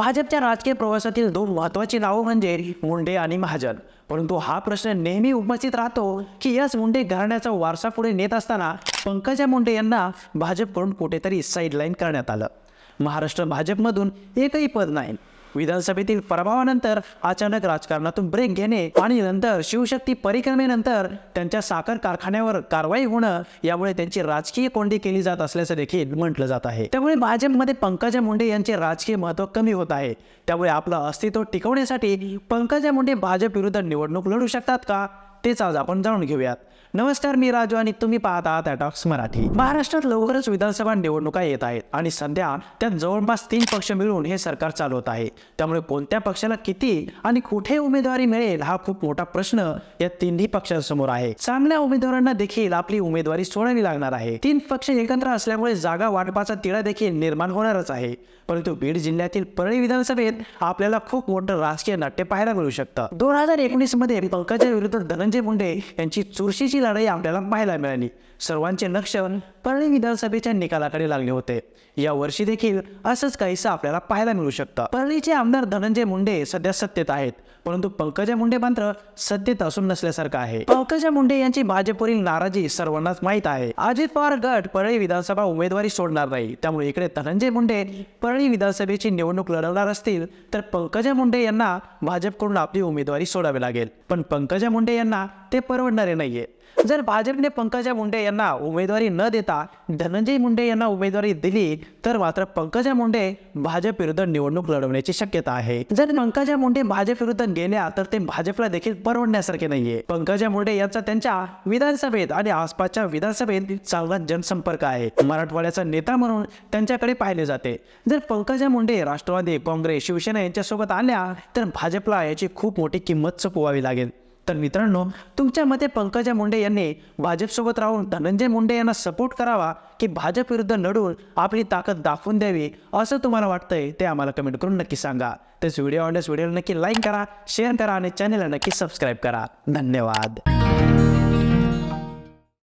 भाजपच्या राजकीय प्रवासातील दोन महत्त्वाची नावं म्हणजे मुंडे आणि महाजन. परंतु हा प्रश्न नेहमी उपस्थित राहतो की याच मुंडे घराण्याचा वारसा पुढे नेत असताना पंकजा मुंडे यांना भाजपकडून कुठेतरी साईडलाईन करण्यात आलं. महाराष्ट्र भाजपमधून एकही पद नाही. विधानसभेतील पराभवानंतर अचानक राजकारणातून ब्रेक घेणे आणि नंतर शिवशक्ती परिक्रमेनंतर त्यांच्या साखर कारखान्यावर कारवाई होणं यामुळे त्यांची राजकीय कोंडी केली जात असल्याचं देखील म्हटलं जात आहे. त्यामुळे भाजपमध्ये पंकजा मुंडे यांचे राजकीय महत्त्व कमी होत आहे. त्यामुळे आपलं अस्तित्व टिकवण्यासाठी पंकजा मुंडे भाजप विरुद्ध निवडणूक लढू शकतात का? तेच आज आपण जाणून घेऊयात. नमस्कार मी राजू आणि तुम्ही पाहत आहात अटॉक्स मराठी. महाराष्ट्रात लवकरच विधानसभा निवडणुका येत आहेत आणि सध्या त्यात जवळपास तीन पक्ष मिळून हे सरकार चालवत आहे. त्यामुळे कोणत्या पक्षाला किती आणि कुठे उमेदवारी मिळेल हा खूप मोठा प्रश्न या तिन्ही पक्षांसमोर आहे. चांगल्या उमेदवारांना देखील आपली उमेदवारी सोडावी लागणार आहे. तीन पक्ष एकत्र असल्यामुळे जागा वाटपाचा तिढा देखील निर्माण होणारच आहे. परंतु बीड जिल्ह्यातील परळी विधानसभेत आपल्याला खूप मोठं राजकीय नाट्य पाहायला मिळू शकतं. दोन हजार एकोणीसमध्ये पंकजा विरुद्ध धनंजय मुंडे यांची चुरशीची लढाई आपल्याला पाहायला मिळाली. सर्वांचे लक्ष परळी विधानसभेच्या निकालाकडे लागले होते. या वर्षी देखील असंच काहीसं आपल्याला पाहायला मिळू शकतं. परळीचे आमदार धनंजय मुंडे सध्या सत्तेत आहेत परंतु पंकजा मुंडे मात्र सत्तेत असून नसल्यासारखं आहे. पंकजा मुंडे यांची भाजपवरील नाराजी सर्वांनाच माहीत आहे. अजित पवार गट परळी विधानसभा उमेदवारी सोडणार नाही. त्यामुळे इकडे धनंजय मुंडे परळी विधानसभेची निवडणूक लढवणार असतील तर पंकजा मुंडे यांना भाजपकडून आपली उमेदवारी सोडावी लागेल. पण पंकजा मुंडे यांना ते परवडणारे नाहीये. जर भाजपने पंकजा मुंडे यांना उमेदवारी न देता धनंजय मुंडे यांना उमेदवारी दिली तर मात्र पंकजा मुंडे भाजप विरुद्ध निवडणूक लढवण्याची शक्यता आहे. जर पंकजा मुंडे भाजप विरुद्ध गेल्या तर ते भाजपला देखील परवडण्यासारखे नाहीये. पंकजा मुंडे यांचा त्यांच्या विधानसभेत आणि आसपासच्या विधानसभेत चांगला जनसंपर्क आहे. मराठवाड्याचा नेता म्हणून त्यांच्याकडे पाहिले जाते. जर पंकजा मुंडे राष्ट्रवादी काँग्रेस शिवसेना यांच्यासोबत आल्या तर भाजपला याची खूप मोठी किंमत चुकवावी लागेल. तर मित्रांनो तुमच्या मते पंकजा मुंडे यांनी भाजपसोबत राहून धनंजय मुंडे यांना सपोर्ट करावा की भाजप विरुद्ध लढून आपली ताकद दाखवून द्यावी असं तुम्हाला वाटतंय ते आम्हाला कमेंट करून नक्की सांगा. तसेच व्हिडिओ आवडल्यास व्हिडिओला नक्की लाईक करा शेअर करा आणि चॅनलला नक्की सबस्क्राईब करा. धन्यवाद.